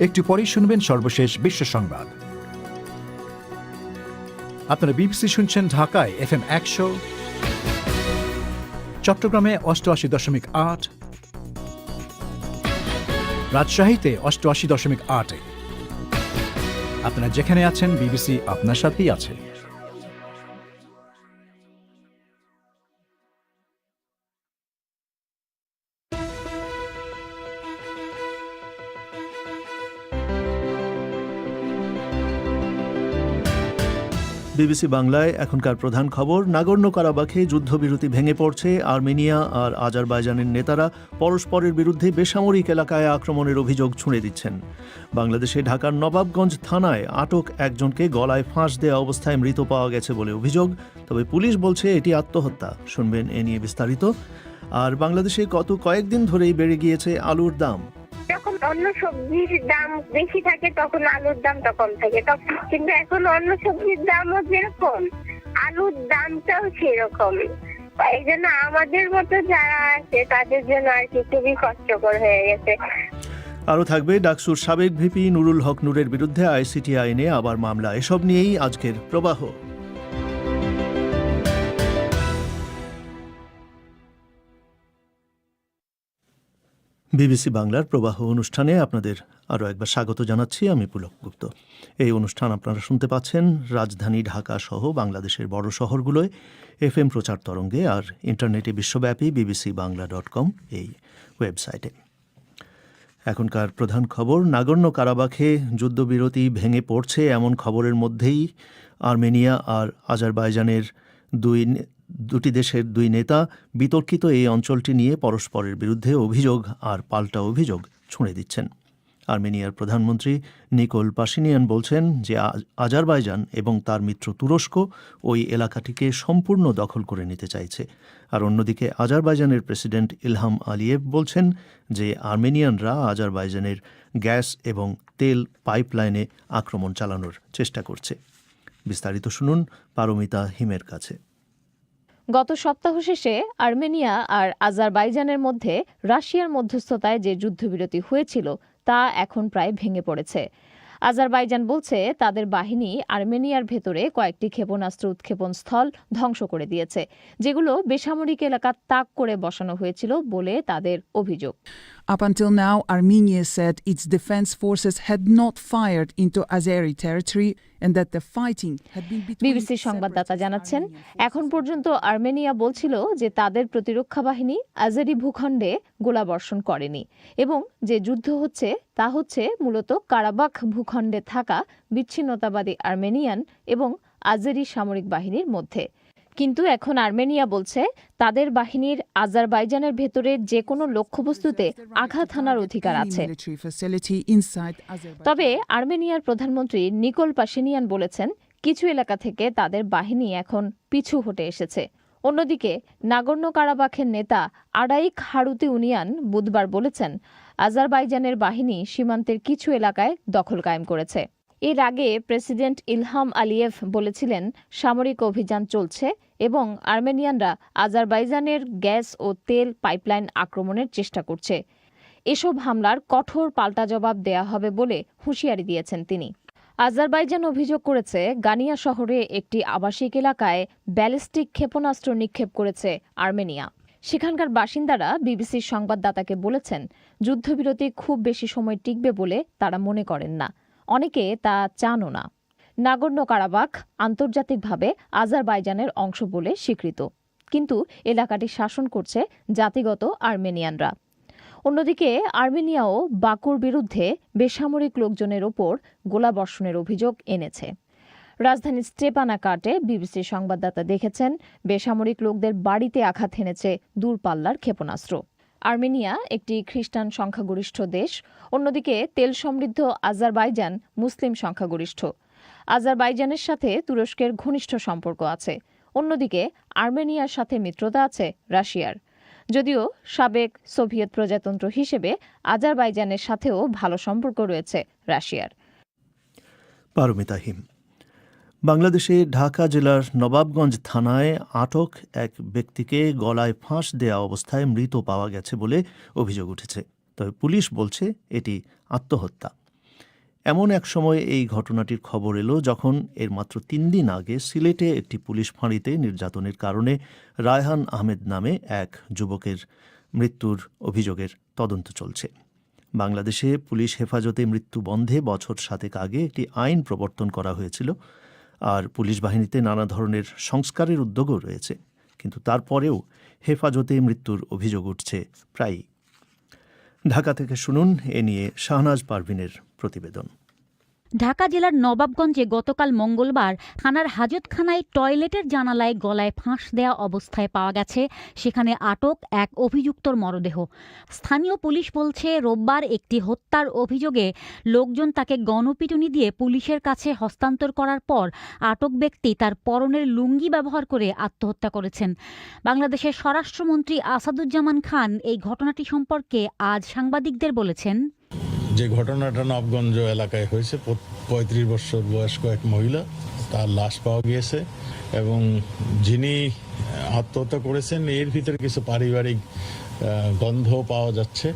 একটু পরেই শুনবেন সর্বশেষ বিশ্ব সংবাদ। আপনারা বিবিসি শুনছেন ঢাকায় এফ এম একশো। চট্টগ্রামে অষ্টআশি দশমিক আট। রাজশাহীতে অষ্টআশি দশমিক আট। আপনারা যেখানে আছেন, বিবিসি আপনার সাথেই আছে। বিবিসি বাংলায় এখনকার প্রধান খবর নাগর্ণ কারাবাখে যুদ্ধবিরতি ভেঙে পড়ছে। আর্মেনিয়া আর আজারবাইজানের নেতারা পরস্পরের বিরুদ্ধে বেসামরিক এলাকায় আক্রমণের অভিযোগ ছুঁড়ে দিচ্ছেন। বাংলাদেশে ঢাকার নবাবগঞ্জ থানায় আটক একজনকে গলায় ফাঁস দেওয়া অবস্থায় মৃত পাওয়া গেছে বলে অভিযোগ। তবে পুলিশ বলছে এটি আত্মহত্যা। শুনবেন এ নিয়ে বিস্তারিত। আর বাংলাদেশে গত কয়েকদিন ধরেই বেড়ে গিয়েছে আলুর দাম। অন্য সবজির দাম বেশি থাকে, তখন আলুর দামটা কম থাকে। তখন কিন্তু এখন অন্য সবজির দামও যেরকম, আলুর দামটাও সেরকম। এই জন্য আমাদের মতো যারা আছে, তাদের জন্য আর কি খুবই কষ্টকর হয়ে গেছে। আরও থাকবে ডাকসুর সাবেক ভিপি নুরুল হক নূরের বিরুদ্ধে আইসিটি আইনে আবার মামলা। এসব নিয়েই আজকের প্রবাহ। বিবিসি বাংলার প্রবাহ অনুষ্ঠানে আপনাদের আরও একবার স্বাগত জানাচ্ছি। আমি পুলক গুপ্ত। এই অনুষ্ঠান আপনারা শুনতে পাচ্ছেন রাজধানী ঢাকা সহ বাংলাদেশের বড় শহরগুলোয় এফ এম প্রচার তরঙ্গে আর ইন্টারনেটে বিশ্বব্যাপী বিবিসি বাংলা ডট কম এই ওয়েবসাইটে। এখনকার প্রধান খবর নাগর্ণ কারাবাখে যুদ্ধবিরতি ভেঙে পড়ছে এমন খবরের মধ্যেই আর্মেনিয়া আর আজারবাইজানের দুই দুটি দেশের দুই নেতা বিতর্কিত এই অঞ্চলটি নিয়ে পরস্পরের বিরুদ্ধে অভিযোগ আর পাল্টা অভিযোগ ছুঁড়ে দিচ্ছেন। আর্মেনিয়ার প্রধানমন্ত্রী নিকোল পাশিনিয়ান বলছেন যে আজারবাইজান এবং তার মিত্র তুরস্ক ওই এলাকাটিকে সম্পূর্ণ দখল করে নিতে চাইছে। আর অন্যদিকে আজারবাইজানের প্রেসিডেন্ট ইলহাম আলিয়েভ বলছেন যে, আর্মেনিয়ানরা আজারবাইজানের গ্যাস এবং তেল পাইপলাইনে আক্রমণ চালানোর চেষ্টা করছে। বিস্তারিত শুনুন পারমিতা হিমের কাছে। গত সপ্তাহ শেষে আর্মেনিয়া আর আজারবাইজানের মধ্যে রাশিয়ার মধ্যস্থতায় যে যুদ্ধবিরতি হয়েছিল, তা এখন প্রায় ভেঙে পড়েছে। আজারবাইজান বলছে তাদের বাহিনী আর্মেনিয়ার ভেতরে কয়েকটি ক্ষেপণাস্ত্র উৎক্ষেপণ স্থল ধ্বংস করে দিয়েছে যেগুলো বেসামরিক এলাকা তাক করে বসানো হয়েছিল বলে তাদের অভিযোগ। Up until now, Armenia said its defense forces had not fired into Azeri territory and that the fighting had been between বিবিসির সংবাদদাতা জানাচ্ছেন এখন পর্যন্ত আর্মেনিয়া বলছিল যে তাদের প্রতিরক্ষা বাহিনী আজারি ভূখণ্ডে গোলাবর্ষণ করেনি এবং যে যুদ্ধ হচ্ছে তা হচ্ছে মূলত কারাবাখ ভূখণ্ডে থাকা বিচ্ছিন্নতাবাদী আর্মেনিয়ান এবং আজারি সামরিক বাহিনীর মধ্যে কিন্তু এখন আর্মেনিয়া বলছে, তাদের বাহিনীর আজারবাইজানের ভেতরে যে কোনো লক্ষ্যবস্তুতে আঘাত হানার অধিকার আছে. তবে আর্মেনিয়ার প্রধানমন্ত্রী নিকোল পাশিনিয়ান বলেছেন, কিছু এলাকা থেকে তাদের বাহিনী এখন পিছু হটে এসেছে অন্যদিকে নাগর্ণ কারাবাখের নেতা আডাইক হারুতি উনিয়ান বুধবার বলেছেন আজারবাইজানের বাহিনী সীমান্তের কিছু এলাকায় দখল কায়েম করেছে। এর আগে প্রেসিডেন্ট ইলহাম আলিয়েভ বলেছিলেন, সামরিক অভিযান চলছে এবং আর্মেনিয়ানরা আজারবাইজানের গ্যাস ও তেল পাইপলাইন আক্রমণের চেষ্টা করছে। এসব হামলার কঠোর পাল্টা জবাব দেয়া হবে বলে হুঁশিয়ারি দিয়েছেন তিনি। আজারবাইজান অভিযোগ করেছে, গানিয়া শহরে একটি আবাসিক এলাকায় ব্যালিস্টিক ক্ষেপণাস্ত্র নিক্ষেপ করেছে আর্মেনিয়া। সেখানকার বাসিন্দারা বিবিসির সংবাদদাতাকে বলেছেন, যুদ্ধবিরতি খুব বেশি সময় টিকবে বলে তারা মনে করেন না। অনেকে তা চানও না। নাগর্ণ কারাবাখ আন্তর্জাতিকভাবে আজারবাইজানের অংশ বলে স্বীকৃত। কিন্তু এলাকাটি শাসন করছে জাতিগত আর্মেনিয়ানরা। অন্যদিকে আর্মেনিয়াও বাকুর বিরুদ্ধে বেসামরিক লোকজনের ওপর গোলাবর্ষণের অভিযোগ এনেছে। রাজধানীর স্টেপানাকাটে বিবিসির সংবাদদাতা দেখেছেন, বেসামরিক লোকদের বাড়িতে আঘাত হেনেছে দূরপাল্লার ক্ষেপণাস্ত্র। আর্মেনিয়া, একটি খ্রিস্টান সংখ্যাগরিষ্ঠ দেশ, অন্যদিকে তেল সমৃদ্ধ আজারবাইজান মুসলিম সংখ্যাগরিষ্ঠ। আজারবাইজানের সাথে তুরস্কের ঘনিষ্ঠ সম্পর্ক আছে, অন্যদিকে আর্মেনিয়ার সাথে মিত্রতা আছে রাশিয়ার। যদিও সাবেক সোভিয়েত প্রজাতন্ত্র হিসেবে আজারবাইজানের সাথেও ভালো সম্পর্ক রয়েছে রাশিয়ার। পারমিতা হিম বাংলাদেশে ঢাকা জেলার নবাবগঞ্জ থানায় আটক এক ব্যক্তিকে গলায় ফাঁস দেয়া অবস্থায় মৃত পাওয়া গেছে বলে অভিযোগ উঠেছে। তবে পুলিশ বলছে, এটি আত্মহত্যা। এমন এক সময় এই ঘটনাটির খবর এলো যখন এর মাত্র তিন দিন আগে সিলেটে একটি পুলিশ ফাঁড়িতে নির্যাতনের কারণে রায়হান আহমেদ নামে এক যুবকের মৃত্যুর অভিযোগের তদন্ত চলছে। বাংলাদেশে পুলিশ হেফাজতে মৃত্যু বন্ধে বছর সাতেক আগে একটি আইন প্রবর্তন করা হয়েছিল। আর পুলিশ বাহিনীতে নানা ধরনের সংস্কারের উদ্যোগও রয়েছে। কিন্তু তারপরেও হেফাজতে মৃত্যুর অভিযোগ উঠছে প্রায়ই। ঢাকা থেকে শুনুন এ নিয়ে শাহনাজ পারভিনের প্রতিবেদন। ঢাকা জেলার নবাবগঞ্জে গতকাল মঙ্গলবার থানার হাজতখানায় টয়লেটের জানালায় গলায় ফাঁস দেয়া অবস্থায় পাওয়া গেছে। সেখানে আটক এক অভিযুক্তর মরদেহ। স্থানীয় পুলিশ বলছে, রোববার একটি হত্যার অভিযোগে লোকজন তাকে গণপিটুনি দিয়ে পুলিশের কাছে হস্তান্তর করার পর আটক ব্যক্তি তার পরনের লুঙ্গি ব্যবহার করে আত্মহত্যা করেছেন। বাংলাদেশের স্বরাষ্ট্রমন্ত্রী আসাদুজ্জামান খান এই ঘটনাটি সম্পর্কে আজ সাংবাদিকদের বলেছেন। যে ঘটনাটা নবগঞ্জ এলাকায় হয়েছে পঁয়ত্রিশ বছর বয়স্ক এক মহিলা তার লাশ পাওয়া গিয়েছে এবং যিনি আত্মহত্যা করেছেন এর ভিতরে কিছু পারিবারিক গন্ধ পাওয়া যাচ্ছে।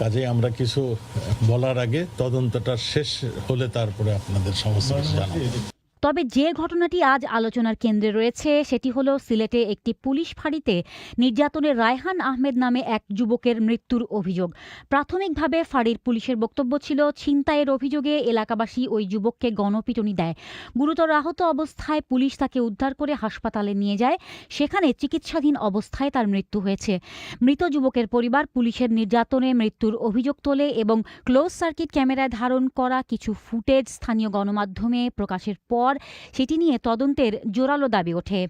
কাজে আমরা কিছু বলার আগে তদন্তটা শেষ হলে তারপরে আপনাদের সমস্যা জানাব। তবে যে ঘটনাটি আজ আলোচনার কেন্দ্রে রয়েছে, সেটি হলো সিলেটে একটি পুলিশ ফাঁড়িতে নির্যাতনের রায়হান আহমেদ নামে এক যুবকের মৃত্যুর অভিযোগ। প্রাথমিকভাবে ফাঁড়ির পুলিশের বক্তব্য ছিল, ছিনতাইয়ের অভিযোগে এলাকাবাসী ওই যুবককে গণপিটুনি দেয়। গুরুতর আহত অবস্থায় পুলিশ তাকে উদ্ধার করে হাসপাতালে নিয়ে যায়। সেখানে চিকিৎসাধীন অবস্থায় তার মৃত্যু হয়েছে। মৃত যুবকের পরিবার পুলিশের নির্যাতনে মৃত্যুর অভিযোগ তোলে এবং ক্লোজ সার্কিট ক্যামেরায় ধারণ করা কিছু ফুটেজ স্থানীয় গণমাধ্যমে প্রকাশের পর সেটি নিয়ে তদন্তের জোরালো দাবি ওঠে।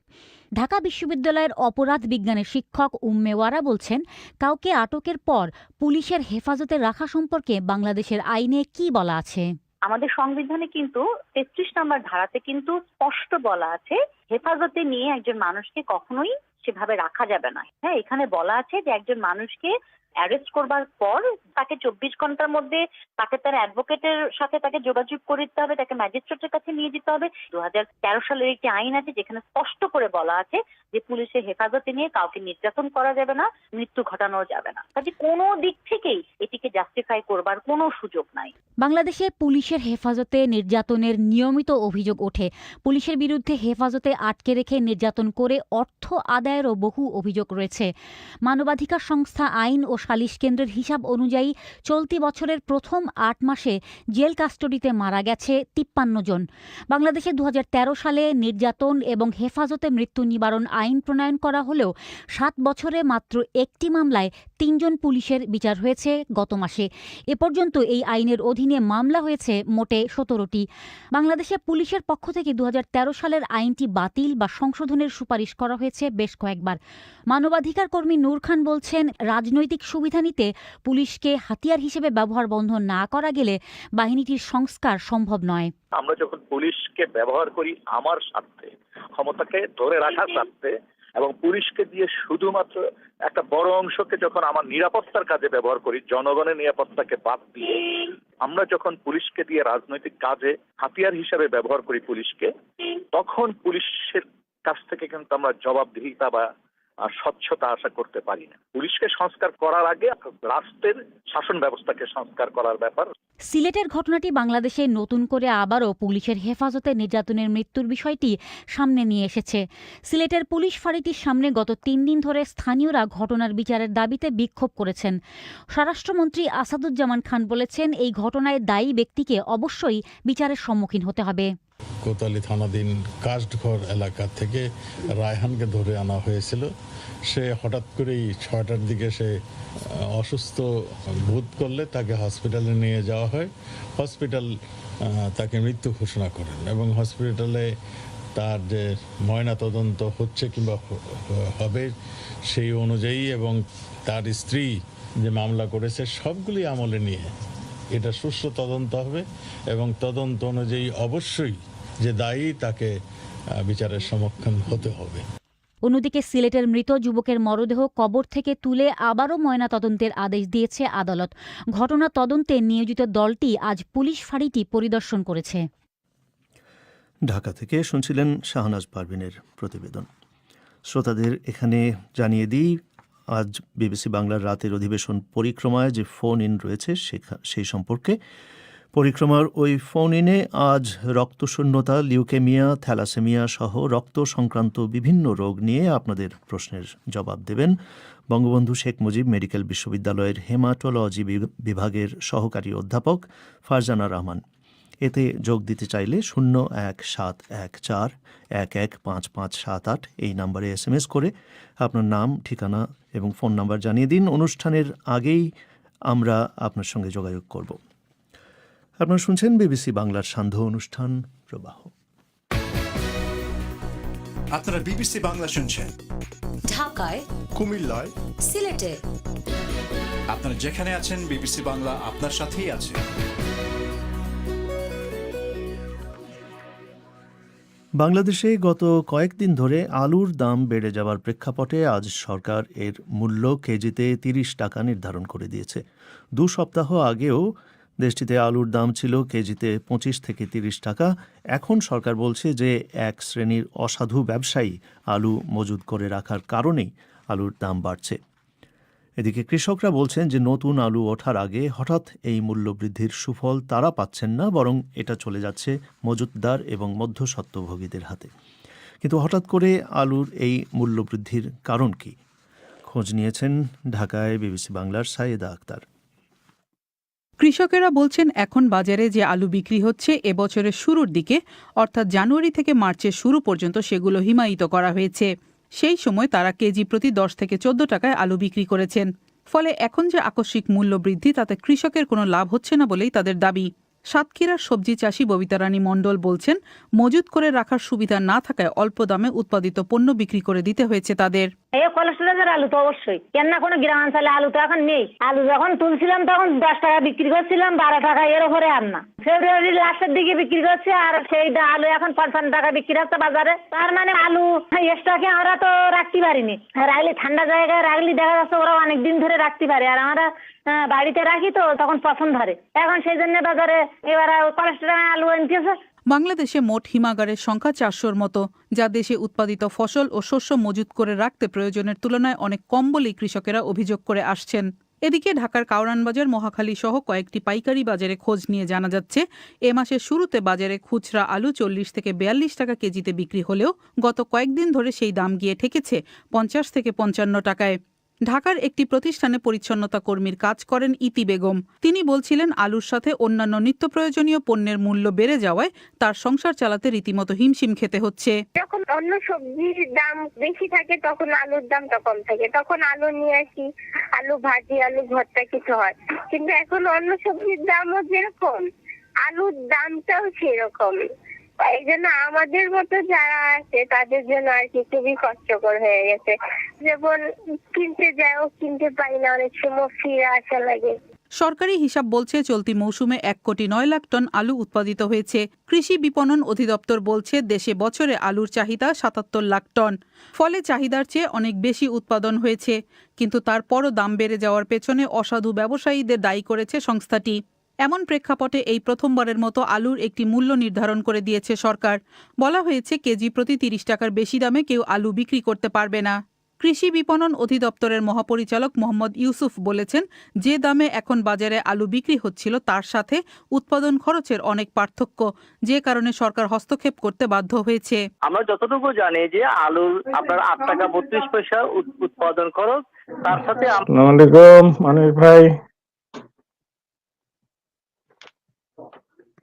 ঢাকা বিশ্ববিদ্যালয়ের অপরাধ বিজ্ঞানের শিক্ষক উম্মে ওয়ারা বলছেন, কাউকে আটকের পর পুলিশের হেফাজতে রাখা সম্পর্কে বাংলাদেশের আইনে কি বলা আছে? আমাদের সংবিধানে কিন্তু তেত্রিশ নম্বর ধারাতে কিন্তু স্পষ্ট বলা আছে, হেফাজতে নিয়ে একজন মানুষকে কখনোই সেভাবে রাখা যাবে না। হ্যাঁ এখানে বলা আছে যে একজন মানুষকে অ্যারেস্ট করবার পর তাকে চব্বিশ ঘণ্টার মধ্যে তাকে তার অ্যাডভোকেটের সাথে তাকে যোগাযোগ করে দিতে হবে, তাকে ম্যাজিস্ট্রেটের কাছে নিয়ে যেতে হবে। দু হাজার তেরো সালের একটি আইন আছে যেখানে স্পষ্ট করে বলা আছে যে পুলিশের হেফাজতে নিয়ে কাউকে নির্যাতন করা যাবে না, মৃত্যু ঘটানো যাবে না। কাজে কোনো দিক থেকেই এটিকে জাস্টিফাই করবার কোনো সুযোগ নাই। বাংলাদেশে পুলিশের হেফাজতে নির্যাতনের নিয়মিত অভিযোগ ওঠে। পুলিশের বিরুদ্ধে হেফাজতে আটকে রেখে নির্যাতন করে অর্থ আদায়েরও বহু অভিযোগ রয়েছে। মানবাধিকার সংস্থা আইন ও সালিশ কেন্দ্রের হিসাব অনুযায়ী চলতি বছরের প্রথম আট মাসে জেল কাস্টডিতে মারা গেছে তিপ্পান্ন জন। বাংলাদেশে দু হাজার তেরো সালে নির্যাতন এবং হেফাজতে মৃত্যু নিবারণ আইন প্রণয়ন করা হলেও সাত বছরে মাত্র একটি মামলায় তিনজন পুলিশের বিচার হয়েছে গত মাসে। এ পর্যন্ত এই আইনের অধীনে মামলা হয়েছে মোটে সতেরোটি। বাংলাদেশে পুলিশের পক্ষ থেকে দু সালের আইনটি বাতিল বা সংশোধনের সুপারিশ করা হয়েছে বেশ কয়েকবার। মানবাধিকার কর্মী নূর খান বলছেন, রাজনৈতিক সুবিধা নিতে পুলিশকে হাতিয়ার হিসেবে ব্যবহার বন্ধ না করা গেলে বাহিনীটির সংস্কার সম্ভব নয়। আমরা যখন পুলিশকে ব্যবহার করি আমার স্বার্থে, ক্ষমতাকে ধরে রাখার স্বার্থে এবং পুলিশকে দিয়ে শুধুমাত্র একটা বড় অংশকে যখন আমার নিরাপত্তার কাজে ব্যবহার করি, জনগণের নিরাপত্তাকে বাদ দিয়ে, আমরা যখন পুলিশকে দিয়ে রাজনৈতিক কাজে হাতিয়ার হিসাবে ব্যবহার করি পুলিশকে, তখন পুলিশের কাছ থেকে কিন্তু আমরা জবাবদিহিতা বা স্বচ্ছতা আশা করতে পারি না। পুলিশকে সংস্কার করার আগে রাষ্ট্রের শাসন ব্যবস্থাকে সংস্কার করার ব্যাপার। সিলেটের ঘটনাটি বাংলাদেশে নতুন করে আবারও পুলিশের হেফাজতে নির্যাতনের মৃত্যুর বিষয়টি সামনে নিয়ে এসেছে। সিলেটের পুলিশ ফাঁড়িটির সামনে গত তিন দিন ধরে স্থানীয়রা ঘটনার বিচারের দাবিতে বিক্ষোভ করেছেন। স্বরাষ্ট্রমন্ত্রী আসাদুজ্জামান খান বলেছেন এই ঘটনায় দায়ী ব্যক্তিকে অবশ্যই বিচারের সম্মুখীন হতে হবে। কোতালি থানাধীন কাস্টঘর এলাকা থেকে রায়হানকে ধরে আনা হয়েছিল। সে হঠাৎ করেই ছয়টার দিকে সে অসুস্থ বোধ করলে তাকে হসপিটালে নিয়ে যাওয়া হয়। হসপিটাল তাকে মৃত্যু ঘোষণা করেন এবং হসপিটালে তার যে ময়না তদন্ত হচ্ছে কিংবা হবে সেই অনুযায়ী এবং তার স্ত্রী যে মামলা করেছে সবগুলি আমলে নিয়ে এটা সুষ্ঠু তদন্ত হবে এবং তদন্ত অনুযায়ী অবশ্যই যে দায়ী তাকে বিচারের সম্মুখীন হতে হবে। অন্যদিকে সিলেটের মৃত যুবকের মরদেহ কবর থেকে তুলে আবারও ময়নাতদন্তের আদেশ দিয়েছে আদালত। ঘটনা তদন্তে নিয়োজিত দলটি আজ পুলিশ ফাঁড়িটি পরিদর্শন করেছে। ঢাকা থেকে শুনছিলেন শাহনাজ পারভিনের প্রতিবেদন। শ্রোতাদের এখানে জানিয়ে দিই, আজ বিবিসি বাংলার রাতের অধিবেশন পরিক্রমায় যে ফোন ইন রয়েছে সেই সম্পর্কে পরিক্রমার ওই ফোন ইনে আজ রক্তশূন্যতা, লিউকেমিয়া, থ্যালাসেমিয়া সহ রক্ত সংক্রান্ত বিভিন্ন রোগ নিয়ে আপনাদের প্রশ্নের জবাব দেবেন বঙ্গবন্ধু শেখ মুজিব মেডিকেল বিশ্ববিদ্যালয়ের হেমাটোলজি বিভাগের সহকারী অধ্যাপক ফারজানা রহমান। এতে যোগ দিতে চাইলে শূন্য এক সাত এক চার এক এক পাঁচ পাঁচ সাত আট এই নাম্বারে এস এম এস করে আপনার নাম, ঠিকানা এবং ফোন নাম্বার জানিয়ে দিন। অনুষ্ঠানের আগেই আমরা আপনার সঙ্গে যোগাযোগ করব। আপনারা শুনছেন বিবিসি বাংলার সান্ধ্য অনুষ্ঠান প্রবাহ। আপনারা বিবিসি বাংলা শুনছেন? ঢাকায় কুমিল্লায় সিলেটে। আপনারা যেখানে আছেন বিবিসি বাংলা আপনার সাথেই আছে। বাংলাদেশে গত কয়েকদিন ধরে আলুর দাম বেড়ে যাওয়ার প্রেক্ষাপটে আজ সরকার এর মূল্য কেজিতে তিরিশ টাকা নির্ধারণ করে দিয়েছে। দু সপ্তাহ আগেও দেশটিতে আলুর দাম ছিল কেজিতে পঁচিশ থেকে তিরিশ টাকা। এখন সরকার বলছে যে এক শ্রেণির অসাধু ব্যবসায়ী আলু মজুদ করে রাখার কারণেই আলুর দাম বাড়ছে। এদিকে কৃষকরা বলছেন যে নতুন আলু ওঠার আগে হঠাৎ এই মূল্যবৃদ্ধির সুফল তারা পাচ্ছেন না, বরং এটা চলে যাচ্ছে মজুতদার এবং মধ্যস্বত্বভোগীদের হাতে। কিন্তু হঠাৎ করে আলুর এই মূল্যবৃদ্ধির কারণ কি? খোঁজ নিয়েছেন ঢাকায় বিবিসি বাংলার সাইয়েদা আক্তার। কৃষকেরা বলছেন এখন বাজারে যে আলু বিক্রি হচ্ছে এবছরের শুরুর দিকে, অর্থাৎ জানুয়ারি থেকে মার্চের শুরু পর্যন্ত সেগুলো হিমায়িত করা হয়েছে। সেই সময় তারা কেজি প্রতি দশ থেকে চোদ্দ টাকায় আলু বিক্রি করেছেন। ফলে এখন যে আকস্মিক মূল্য বৃদ্ধি, তাতে কৃষকের কোনো লাভ হচ্ছে না বলেই তাদের দাবি। সাতক্ষীরার সবজি চাষি ববিতারানী মণ্ডল বলছেন, মজুত করে রাখার সুবিধা না থাকায় অল্প দামে উৎপাদিত পণ্য বিক্রি করে দিতে হয়েছে তাদের। এই কোলেস্ট্রলের আলু তো অবশ্যই। কেন না কোনো গ্রামাঞ্চলে আলু তো এখন নেই। আলু যখন তুলছিলাম তখন দশ টাকা বিক্রি করছিলাম, বারো টাকা এর উপরে আর না। ফেব্রুয়ারির লাস্টের দিকে বিক্রি করছে আর সেই আলু এখন পঞ্চান্ন টাকা বিক্রি হচ্ছে বাজারে। তার মানে আলু স্টকে আমরা তো রাখতে পারিনি। রাখলে ঠান্ডা জায়গায় রাখলে দেখা যাচ্ছে ওরা অনেক দিন ধরে রাখতে পারে। আর আমরা বাড়িতে রাখি তো তখন পছন্দ ধরে। এখন সেই জন্য বাজারে এবার কোলেস্ট্রল আলু আনতেছে। বাংলাদেশে মোট হিমাগারের সংখ্যা চারশোর মতো, যা দেশে উৎপাদিত ফসল ও শস্য মজুত করে রাখতে প্রয়োজনের তুলনায় অনেক কম বলেই কৃষকেরা অভিযোগ করে আসছেন। এদিকে ঢাকার কাউরান বাজার মহাখালী সহ কয়েকটি পাইকারি বাজারে খোঁজ নিয়ে জানা যাচ্ছে, এ মাসের শুরুতে বাজারে খুচরা আলু চল্লিশ থেকে বেয়াল্লিশ টাকা কেজিতে বিক্রি হলেও গত কয়েকদিন ধরে সেই দাম গিয়ে ঠেকেছে পঞ্চাশ থেকে পঞ্চান্ন টাকায়। ঢাকার একটি প্রতিষ্ঠানে পরিচ্ছন্নতা কর্মীর কাজ করেন ইতি বেগম। তিনি বলছিলেন, আলুর সাথে অন্যান্য নিত্য প্রয়োজনীয় পণ্যের মূল্য বেড়ে যাওয়ায় তার সংসার চালাতে রীতিমতো হিমশিম খেতে হচ্ছে। যখন অন্য সবজির দাম বেশি থাকে, তখন আলুর দামটা কম থাকে। তখন আলু নিয়ে আসি, আলু ভাজি, আলু ভর্তা কিছু হয়। কিন্তু এখন অন্য সবজির দামও যেরকম, আলুর দামটাও সেরকম। এই জন্য আমাদের মতো যারা আছে, তাদের জন্য আর কি খুবই কষ্টকর হয়ে গেছে। যেমন কিনতে যাও কিনতে পাই না, অনেক সময় ফিরে আসা লাগে। সরকারি হিসাব বলছে, চলতি মৌসুমে এক কোটি নয় লাখ টন আলু উৎপাদিত হয়েছে। কৃষি বিপণন অধিদপ্তর বলছে, দেশে বছরে আলুর চাহিদা সাতাত্তর লাখ টন। ফলে চাহিদার চেয়ে অনেক বেশি উৎপাদন হয়েছে। কিন্তু তারপরও দাম বেড়ে যাওয়ার পেছনে অসাধু ব্যবসায়ীদের দায়ী করেছে সংস্থাটি। এমন প্রেক্ষাপটে এই প্রথমবারের মতো আলুর একটি মূল্য নির্ধারণ করে দিয়েছে সরকার। বলা হয়েছে কেজি প্রতি তিরিশ টাকার বেশি দামে কেউ আলু বিক্রি করতে পারবে না। কৃষি বিপণন অধিদপ্তরের মহাপরিচালক মোহাম্মদ ইউসুফ বলেছেন যে দামে এখন বাজারে আলু বিক্রি হচ্ছিল তার সাথে উৎপাদন খরচের অনেক পার্থক্য যে কারণে সরকার হস্তক্ষেপ করতে বাধ্য হয়েছে। আমরা যতটুকু জানি যে আলুর আপনার আট টাকা বত্রিশ পয়সা উৎপাদন খরচ তার সাথে আলাইকুম মানুষ ভাই।